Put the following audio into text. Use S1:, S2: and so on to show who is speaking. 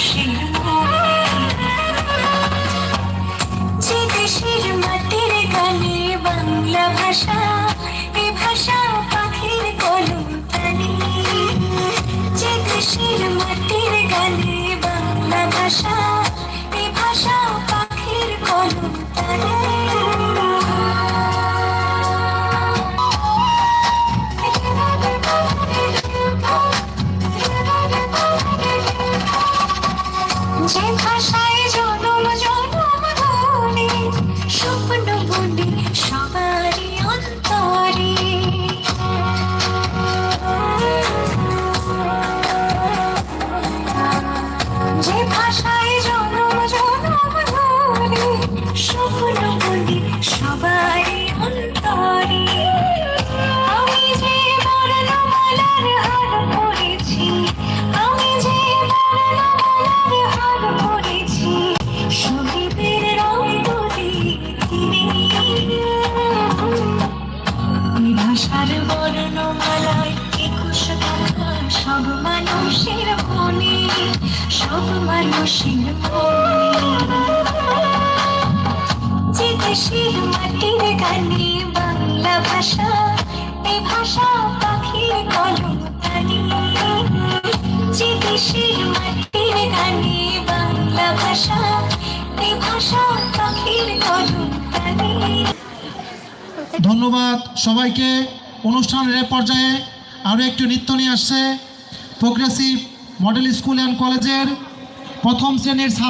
S1: খুশির যে দেশের মাটির গানে বাংলা ভাষা, এ ভাষা পাখির কলুতানি যে দেশের মাটির গানে বাংলা ভাষা যে ভাষায় বর্ণমালায় একুশ টাকা সব মানুষের মনে সব মানুষের মনে যে দেশের মাটির গানে বাংলা ভাষা এই ভাষা পাখির কলম তানি যে দেশের মাটির গানে বাংলা ভাষা এই ভাষা পাখির কলম তানি
S2: ধন্যবাদ সবাইকে। অনুষ্ঠানের এ পর্যায়ে আরও একটি নৃত্য নিয়ে আসছে প্রোগ্রেসিভ মডেল স্কুল অ্যান্ড কলেজের প্রথম শ্রেণির ছাত্র